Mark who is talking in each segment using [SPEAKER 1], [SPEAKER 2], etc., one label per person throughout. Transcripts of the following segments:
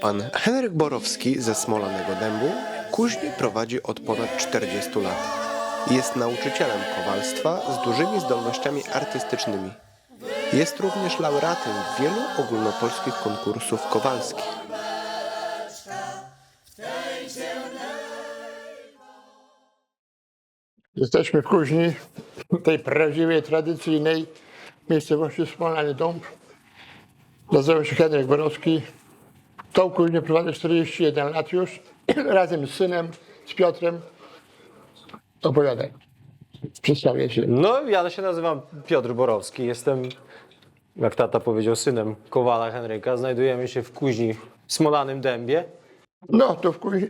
[SPEAKER 1] Pan Henryk Borowski ze Smolanego Dębu kuźnię prowadzi od ponad 40 lat. Jest nauczycielem kowalstwa z dużymi zdolnościami artystycznymi. Jest również laureatem wielu ogólnopolskich konkursów kowalskich.
[SPEAKER 2] Jesteśmy w kuźni, tej prawdziwej, tradycyjnej miejscowości Smolany Dąb. Nazywam się Henryk Borowski. Tą kuźnię prowadzę 41 lat już, razem z synem, z Piotrem. Opowiadaj. Przedstawię się.
[SPEAKER 3] No, ja się nazywam Piotr Borowski. Jestem, jak tata powiedział, synem Kowala Henryka. Znajdujemy się w kuźni w Smolanym Dębie.
[SPEAKER 2] No, to w kuźni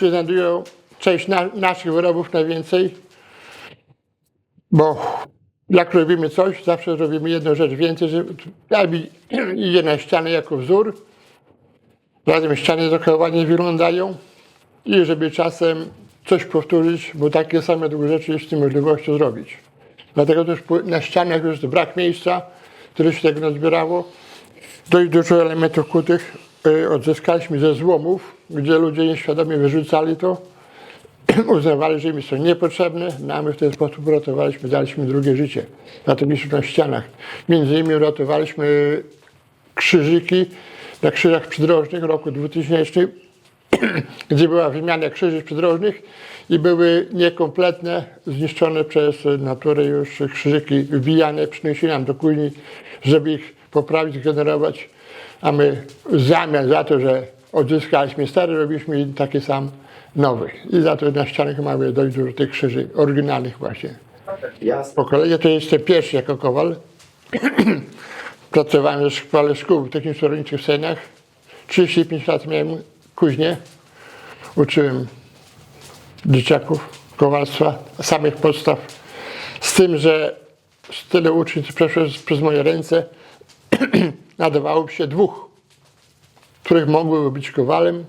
[SPEAKER 2] się znajdują część na, naszych wyrobów najwięcej, bo jak robimy coś, zawsze robimy jedną rzecz więcej, że jakby idzie na ścianę jako wzór, razem ściany trochę ładnie wyglądają i żeby czasem coś powtórzyć, bo takie same długie rzeczy jest możliwością zrobić. Dlatego też na ścianach już brak miejsca, które się tego nazbierało. Dość dużo elementów kutych y, odzyskaliśmy ze złomów, gdzie ludzie nieświadomie wyrzucali to. Uznawali, że im są niepotrzebne, no a my w ten sposób uratowaliśmy, daliśmy drugie życie. Dlatego na ścianach. Między innymi uratowaliśmy krzyżyki na krzyżach przydrożnych roku 2000, gdzie była wymiana krzyży przydrożnych i były niekompletne, zniszczone przez naturę już krzyżyki wbijane, przynieśli nam do kuźni, żeby ich poprawić, zgenerować, a my w zamian za to, że odzyskaliśmy stary, robiliśmy taki sam nowy. I za to na ścianach mamy dość dużo tych krzyży oryginalnych właśnie. Po kolei to jestem pierwszy jako kowal. Pracowałem w szkole szkół techniczno-rolniczych w Sejnach. 35 lat miałem kuźnię. Uczyłem dzieciaków kowalstwa, samych podstaw. Z tym, że tyle uczniów przeszło przez moje ręce, nadawałoby się dwóch, których mogłyby być kowalem,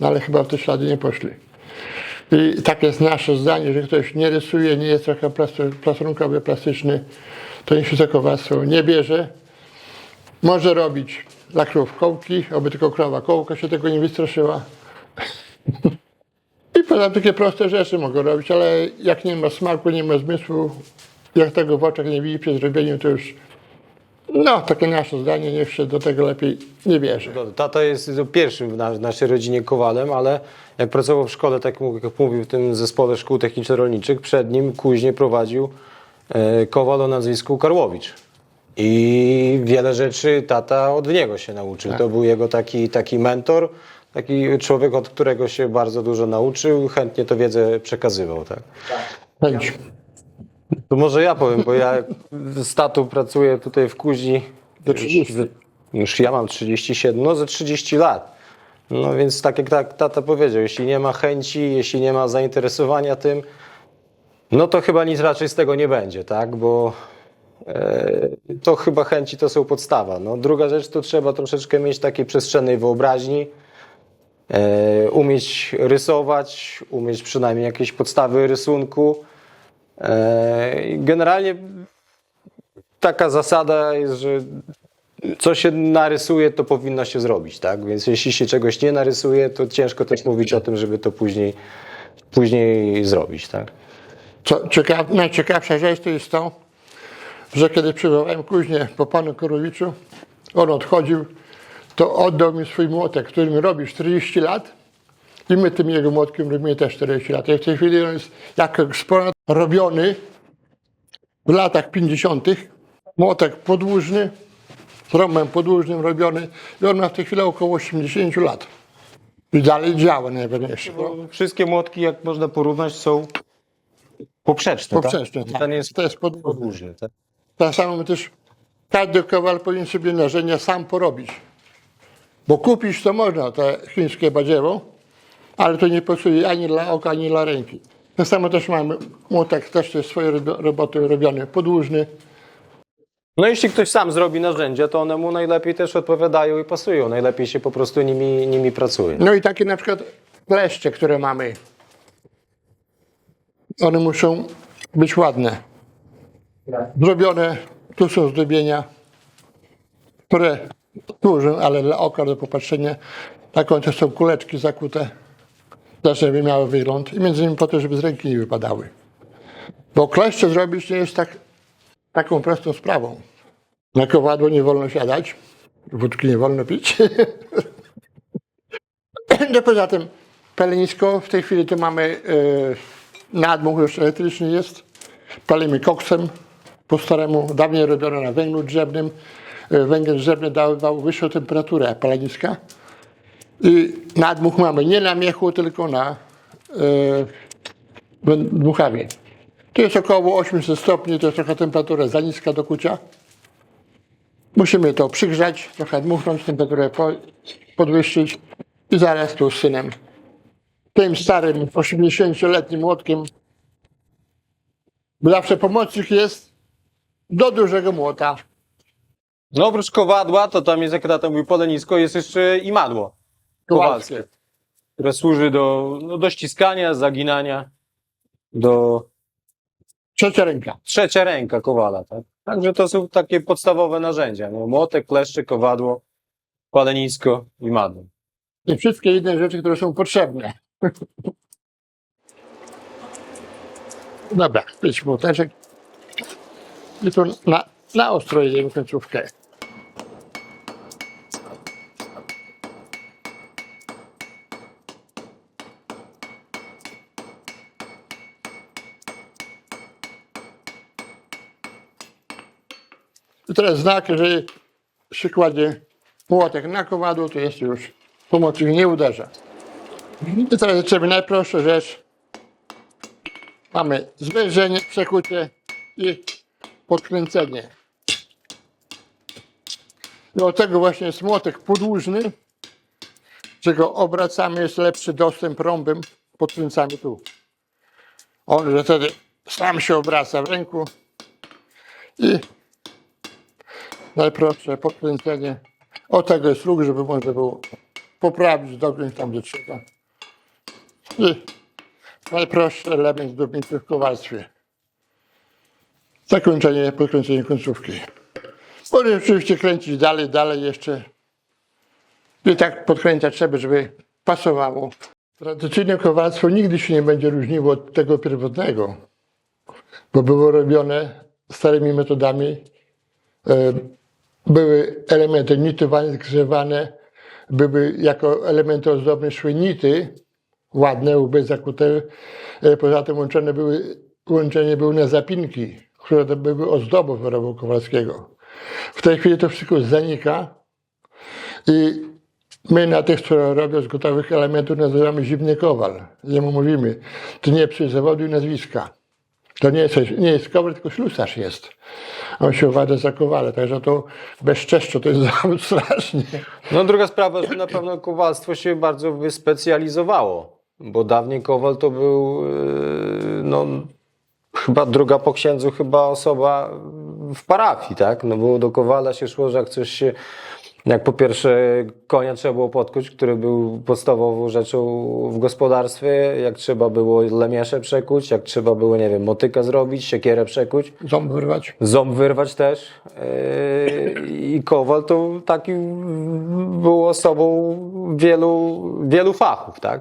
[SPEAKER 2] no ale chyba w te ślady nie poszli. I tak jest nasze zdanie, że ktoś nie rysuje, nie jest trochę plas- plasrunkowy, plastyczny, to niech się za kowalstwo nie bierze. Może robić dla krów kołki, oby tylko krowa kołka się tego nie wystraszyła. I poza takie proste rzeczy mogą robić, ale jak nie ma smaku, nie ma zmysłu, jak tego w oczach nie widzi przy zrobieniu, to już no, takie nasze zdanie, niech się do tego lepiej nie bierze.
[SPEAKER 3] Tata jest pierwszym w, na, w naszej rodzinie Kowalem, ale jak pracował w szkole, tak jak mówił, w tym zespole szkół techniczno-rolniczych, przed nim później prowadził e, Kowal o nazwisku Karłowicz. I wiele rzeczy tata od niego się nauczył. To był jego taki, taki mentor, taki człowiek, od którego się bardzo dużo nauczył, chętnie to wiedzę przekazywał. Tak.
[SPEAKER 2] Chęć.
[SPEAKER 3] To może ja powiem, bo ja z tatą pracuję tutaj w kuźni.
[SPEAKER 2] Do 30.
[SPEAKER 3] Już, już ja mam 37, no ze 30 lat. No więc tak jak tak tata powiedział, jeśli nie ma chęci, jeśli nie ma zainteresowania tym, no to chyba nic raczej z tego nie będzie, tak? Bo to chyba chęci to są podstawa. No, druga rzecz to trzeba troszeczkę mieć takiej przestrzennej wyobraźni, e, umieć rysować, umieć przynajmniej jakieś podstawy rysunku. E, Generalnie taka zasada jest, że co się narysuje, to powinno się zrobić, tak? Więc jeśli się czegoś nie narysuje, to ciężko też mówić o tym, żeby to później, później zrobić, tak?
[SPEAKER 2] Co ciekaw, najciekawsza rzecz to jest to, że kiedy przywołałem kuźnię po panu Korowiczu, on odchodził, to oddał mi swój młotek, którym robi 40 lat i my tym jego młotkiem robimy też 40 lat. I w tej chwili on jest jako eksponat robiony w latach 50. Młotek podłużny, z rąbem podłużnym robiony i on ma w tej chwili około 80 lat. I dalej działa najważniejsze.
[SPEAKER 3] Bo wszystkie młotki, jak można porównać, są poprzeczne,
[SPEAKER 2] Poprzeczne,
[SPEAKER 3] tak?
[SPEAKER 2] tak.
[SPEAKER 3] Ten jest
[SPEAKER 2] To jest podłużny.
[SPEAKER 3] podłużny, tak?
[SPEAKER 2] Tak samo też każdy kowal powinien sobie narzędzia sam porobić. Bo kupić to można, te chińskie badziewo, ale to nie pasuje ani dla oka, ani dla ręki. Tak samo też mamy młotek, też to jest swoje robo- roboty robione, podłużny.
[SPEAKER 3] No jeśli ktoś sam zrobi narzędzia, to one mu najlepiej też odpowiadają i pasują. Najlepiej się po prostu nimi, nimi pracuje.
[SPEAKER 2] No i takie na przykład kleszcze, które mamy. One muszą być ładne. Zrobione, tu są zdobienia, które służą, ale dla oka, do popatrzenia. Taką też są kuleczki zakute, żeby miały wygląd i między innymi po to, żeby z ręki nie wypadały. Bo kleszcze zrobić nie jest tak, taką prostą sprawą. Na kowadło nie wolno siadać, wódki nie wolno pić. no poza tym palenisko w tej chwili to mamy e, nadmuch już elektryczny jest. Palimy koksem po staremu, dawniej robiono na węglu drzewnym. E, Węgiel drzewny dawał wyższą temperaturę paleniska. I nadmuch mamy nie na miechu, tylko na e, dmuchawie. To jest około 800 stopni, to jest trochę temperatura za niska do kucia. Musimy to przygrzać, trochę dmuchnąć, temperaturę po- podwyższyć i zaraz tu z synem, tym starym 80-letnim młotkiem, bo zawsze pomocnik jest do dużego młota.
[SPEAKER 3] No oprócz kowadła, to tam jest, jak tata mówi, polenisko, jest jeszcze i madło kowalskie,
[SPEAKER 2] Kowalskie.
[SPEAKER 3] które służy do, no, do ściskania, zaginania, do
[SPEAKER 2] Trzecia ręka.
[SPEAKER 3] trzecia ręka kowala, tak? Także to są takie podstawowe narzędzia, no, młotek, kleszcze, kowadło, palenisko i madło.
[SPEAKER 2] I wszystkie inne rzeczy, które są potrzebne. Dobra, pięć młoteczek. I tu na, na ostro jedziemy końcówkę. I teraz znak, jeżeli się kładzie młotek na kowadło, to jest już pomocnik nie uderza. I teraz zaczynamy najprostsza rzecz. Mamy zwężenie, przekucie i podkręcenie. Od tego właśnie jest młotek podłużny, że go obracamy, jest lepszy dostęp rąbem, podkręcamy tu. On, że wtedy sam się obraca w ręku i najprostsze podkręcenie. Od tego jest luk, żeby można było poprawić, dogiąć tam, gdzie trzeba. I najprostszy element zdobniczy w kowalstwie. Zakończenie, podkręcenie końcówki. Można oczywiście kręcić dalej, dalej jeszcze. I tak podkręcać trzeba, żeby pasowało. Tradycyjne kowalstwo nigdy się nie będzie różniło od tego pierwotnego, bo było robione starymi metodami. E, były elementy nitowane, zgrzewane, były jako elementy ozdobne szły nity, ładne, łby zakute. E, Poza tym łączone były, łączenie były na zapinki, które były ozdobą wyrobu kowalskiego. W tej chwili to wszystko zanika i my na tych, które robią z gotowych elementów nazywamy zimny kowal. Jemu mówimy, to nie przy zawodu i nazwiska. To nie jest, nie jest kowal, tylko ślusarz jest. On się uważa za kowale, także to bezczeszczo to jest strasznie.
[SPEAKER 3] No druga sprawa, że na pewno kowalstwo się bardzo wyspecjalizowało, bo dawniej kowal to był, yy, no chyba druga po księdzu chyba osoba w parafii, tak? No bo do kowala się szło, że jak coś się, jak po pierwsze konia trzeba było podkuć, który był podstawową rzeczą w gospodarstwie, jak trzeba było lemiesze przekuć, jak trzeba było, nie wiem, motykę zrobić, siekierę przekuć,
[SPEAKER 2] Ząb wyrwać.
[SPEAKER 3] ząb wyrwać też. Yy, I Kowal to taki był osobą wielu, wielu fachów, tak?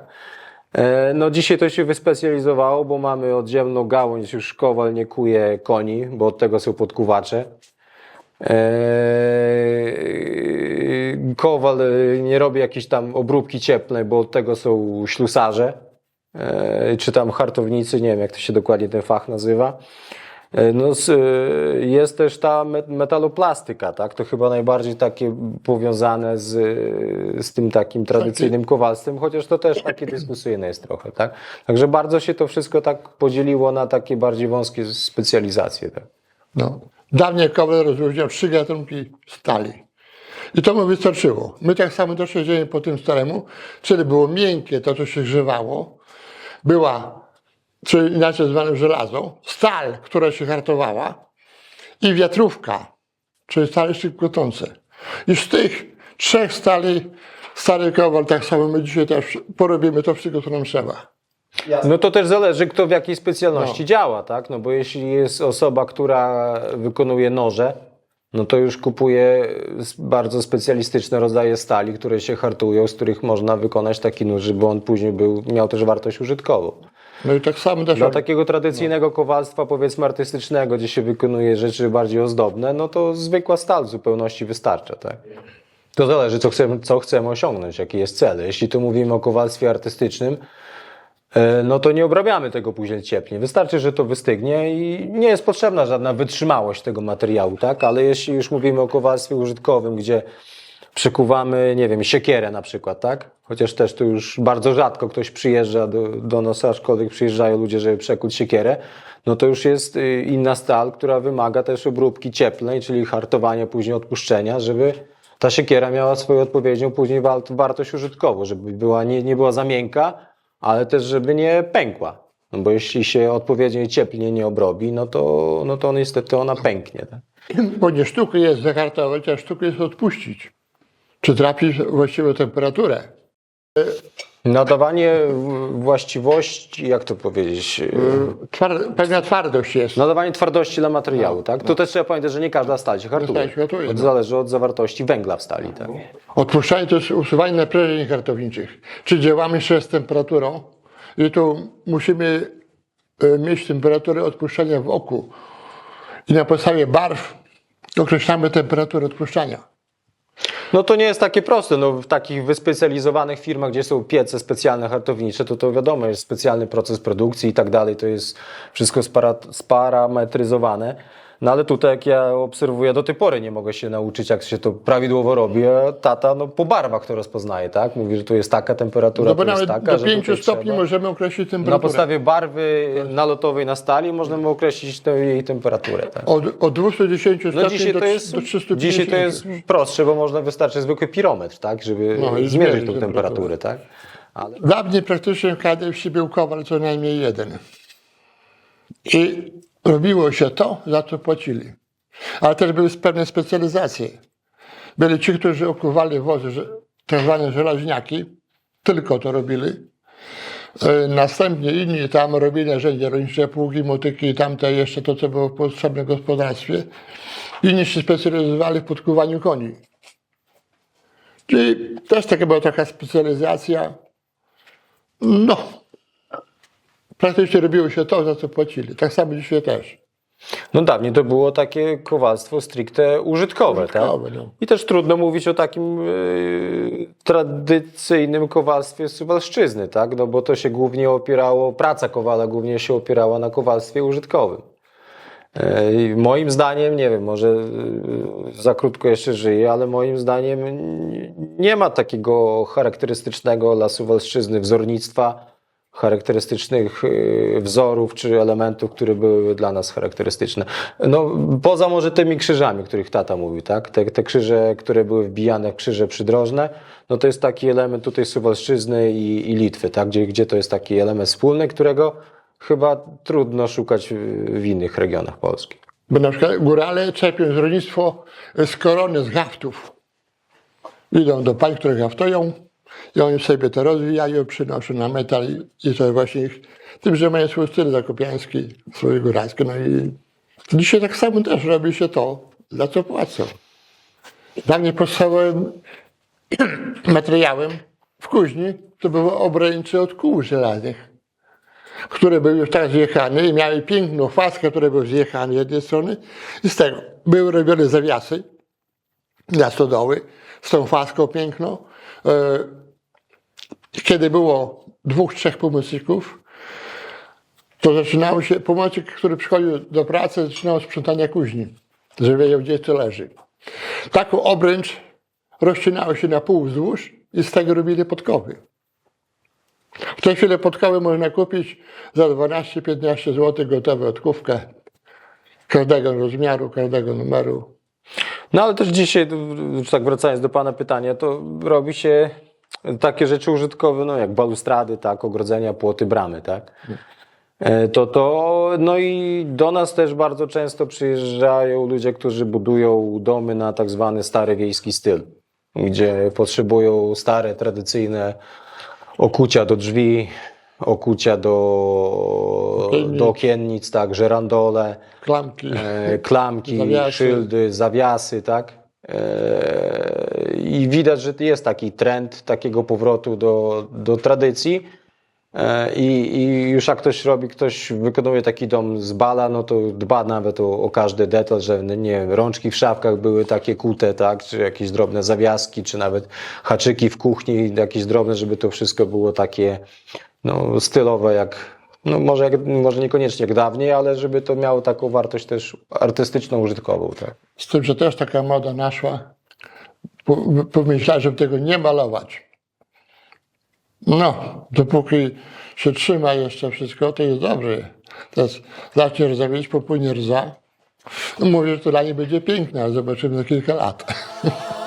[SPEAKER 3] Yy, No dzisiaj to się wyspecjalizowało, bo mamy oddzielną gałąź, już Kowal nie kuje koni, bo od tego są podkuwacze. Yy, Kowal yy, nie robi jakiejś tam obróbki cieplnej, bo od tego są ślusarze, czy tam hartownicy, nie wiem jak to się dokładnie ten fach nazywa. Yy, No, yy, jest też ta me- metaloplastyka, tak? To chyba najbardziej takie powiązane z, z tym takim tradycyjnym kowalstwem, chociaż to też takie dyskusyjne jest trochę, tak? Także bardzo się to wszystko tak podzieliło na takie bardziej wąskie specjalizacje, tak?
[SPEAKER 2] No. Dawniej kowal rozróżniał trzy gatunki stali. I to mu wystarczyło. My tak samo jedziemy po tym staremu, czyli było miękkie, to co się grzewało, była, czy inaczej zwane żelazo, stal, która się hartowała i wiatrówka, czyli stale szybkotące. I z tych trzech stali stary kowal, tak samo my dzisiaj też porobimy to wszystko, co nam trzeba.
[SPEAKER 3] No to też zależy, kto w jakiej specjalności działa, tak? No bo jeśli jest osoba, która wykonuje noże, no to już kupuje bardzo specjalistyczne rodzaje stali, które się hartują, z których można wykonać taki nóż, żeby on później był, miał też wartość użytkową.
[SPEAKER 2] No i tak samo też
[SPEAKER 3] Dla takiego tradycyjnego kowalstwa, powiedzmy artystycznego, gdzie się wykonuje rzeczy bardziej ozdobne, no to zwykła stal w zupełności wystarcza, tak? To zależy, co chcemy, co chcemy osiągnąć, jaki jest cel. Jeśli tu mówimy o kowalstwie artystycznym, e, no to nie obrabiamy tego później cieplnie. Wystarczy, że to wystygnie i nie jest potrzebna żadna wytrzymałość tego materiału, tak? Ale jeśli już mówimy o kowalstwie użytkowym, gdzie przekuwamy, nie wiem, siekierę na przykład, tak? Chociaż też tu już bardzo rzadko ktoś przyjeżdża do, do nas, aczkolwiek przyjeżdżają ludzie, żeby przekuć siekierę, no to już jest y, inna stal, która wymaga też obróbki cieplnej, czyli hartowania, później odpuszczenia, żeby ta siekiera miała swoją odpowiednią później wa- wartość użytkową, żeby była, nie, nie była za miękka, ale też żeby nie pękła. No bo jeśli się odpowiednio cieplnie nie obrobi, no to, no to niestety ona pęknie. Tak?
[SPEAKER 2] Bo nie sztuka jest zahartować, a sztuka jest odpuścić. Czy trafić właściwą temperaturę.
[SPEAKER 3] Nadawanie właściwości, jak to powiedzieć? y,
[SPEAKER 2] pewna twardość jest.
[SPEAKER 3] Nadawanie twardości dla materiału, tak? To też trzeba pamiętać, że nie każda stal się hartuje. Od,
[SPEAKER 2] no.
[SPEAKER 3] zależy od zawartości węgla w stali, tak?
[SPEAKER 2] Odpuszczanie to jest usuwanie naprężeń hartowniczych. Czy działamy jeszcze z temperaturą i tu musimy e, mieć temperaturę odpuszczania w oku. I na podstawie barw określamy temperaturę odpuszczania.
[SPEAKER 3] No to nie jest takie proste. No, w takich wyspecjalizowanych firmach, gdzie są piece specjalne hartownicze, to to wiadomo, jest specjalny proces produkcji i tak dalej, to jest wszystko spara, sparametryzowane. No ale tutaj, jak ja obserwuję, do tej pory nie mogę się nauczyć, jak się to prawidłowo robi, a tata no, po barwach to rozpoznaje, tak? Mówi, że tu jest taka temperatura,
[SPEAKER 2] No bo
[SPEAKER 3] tu jest
[SPEAKER 2] nawet
[SPEAKER 3] taka,
[SPEAKER 2] do
[SPEAKER 3] że
[SPEAKER 2] 5
[SPEAKER 3] tutaj
[SPEAKER 2] stopni
[SPEAKER 3] trzeba...
[SPEAKER 2] możemy określić
[SPEAKER 3] Na
[SPEAKER 2] temperaturę.
[SPEAKER 3] podstawie barwy nalotowej na stali możemy określić tę jej temperaturę. Tak?
[SPEAKER 2] Od, od 210 stopni
[SPEAKER 3] No dzisiaj
[SPEAKER 2] do,
[SPEAKER 3] to, jest,
[SPEAKER 2] do 350.
[SPEAKER 3] dzisiaj to jest prostsze, bo można wystarczy zwykły pirometr, tak, żeby
[SPEAKER 2] No
[SPEAKER 3] zmierzyć
[SPEAKER 2] zmierzyć
[SPEAKER 3] tą
[SPEAKER 2] temperaturę.
[SPEAKER 3] tak? Ale
[SPEAKER 2] Dawniej praktycznie w każdej wsi był kowal co najmniej jeden. I robiło się to, za co płacili. Ale też były pewne specjalizacje. Byli ci, którzy okuwali wozy, tak zwane żelaźniaki, tylko to robili. E, Następnie inni tam robili narzędzia rolnicze, pługi, motyki i tamte jeszcze to, co było potrzebne w gospodarstwie. Inni się specjalizowali w podkuwaniu koni. Czyli też taka była taka specjalizacja. No, praktycznie robiło się to, za co płacili. Tak samo dzisiaj też.
[SPEAKER 3] no dawniej to było takie kowalstwo stricte użytkowe,
[SPEAKER 2] Użytkowe,
[SPEAKER 3] tak?
[SPEAKER 2] no.
[SPEAKER 3] I też trudno mówić o takim yy, tradycyjnym kowalstwie suwalszczyzny, tak? No bo to się głównie opierało, praca kowala głównie się opierała na kowalstwie użytkowym. E, Moim zdaniem, nie wiem, może y, za krótko jeszcze żyję, ale moim zdaniem nie ma takiego charakterystycznego dla Suwalszczyzny wzornictwa, charakterystycznych y, wzorów czy elementów, które były dla nas charakterystyczne. No, poza może tymi krzyżami, których tata mówił, tak? Te, te krzyże, które były wbijane krzyże przydrożne, no to jest taki element tutaj Suwalszczyzny i, i Litwy, tak? Gdzie, gdzie to jest taki element wspólny, którego chyba trudno szukać w- innych regionach Polski.
[SPEAKER 2] Bo na przykład górale czerpią z rolnictwo z korony, z haftów. Idą do pań, które haftują i oni sobie to rozwijają, przynoszą na metal i, to właśnie ich, tym, że mają swój styl zakopiański, swój góralski. No i dzisiaj tak samo też robi się to, za co płacą. Dla mnie podstawowym materiałem w kuźni to były obręcze od kół żelaznych które były już tak zjechane i miały piękną faskę, które były zjechane z jednej strony i z tego były robione zawiasy na stodoły z tą faską piękną. Kiedy było dwóch, trzech pomocników, to zaczynało się, pomocnik, który przychodził do pracy, zaczynał sprzątania kuźni, żeby wiedział, gdzie to leży. Taką obręcz rozcinało się na pół wzdłuż i z tego robili podkowy. W tej chwili podkowy można kupić za 12-15 zł gotowe odkówkę każdego rozmiaru, każdego numeru.
[SPEAKER 3] No ale też dzisiaj, tak wracając do Pana pytania, to robi się takie rzeczy użytkowe, no jak balustrady, tak, ogrodzenia, płoty, bramy, tak. E, To to, no i do nas też bardzo często przyjeżdżają ludzie, którzy budują domy na tak zwany stary wiejski styl, gdzie potrzebują stare, tradycyjne okucia do drzwi, okucia do
[SPEAKER 2] Silnik.
[SPEAKER 3] do okiennic, tak, żerandole,
[SPEAKER 2] Klamki.
[SPEAKER 3] e, klamki,
[SPEAKER 2] Zawiasy.
[SPEAKER 3] szyldy, zawiasy, tak. E, I widać, że jest taki trend takiego powrotu do, do tradycji. E, I, I już jak ktoś robi, ktoś wykonuje taki dom z bala, no to dba nawet o, o każdy detal, że nie rączki w szafkach były takie kute, tak, czy jakieś drobne zawiaski, czy nawet haczyki w kuchni, jakieś drobne, żeby to wszystko było takie no, stylowe, jak, no może, jak, może niekoniecznie jak dawniej, ale żeby to miało taką wartość też artystyczną, użytkową, tak.
[SPEAKER 2] Z tym, że też taka moda naszła. Po- Pomyślałem, żeby tego nie malować. No, dopóki się trzyma jeszcze wszystko, to jest dobrze. Teraz zacznie rdzawieć, popłynie rdza. Mówię, że to dla niej będzie piękne, ale zobaczymy za kilka lat.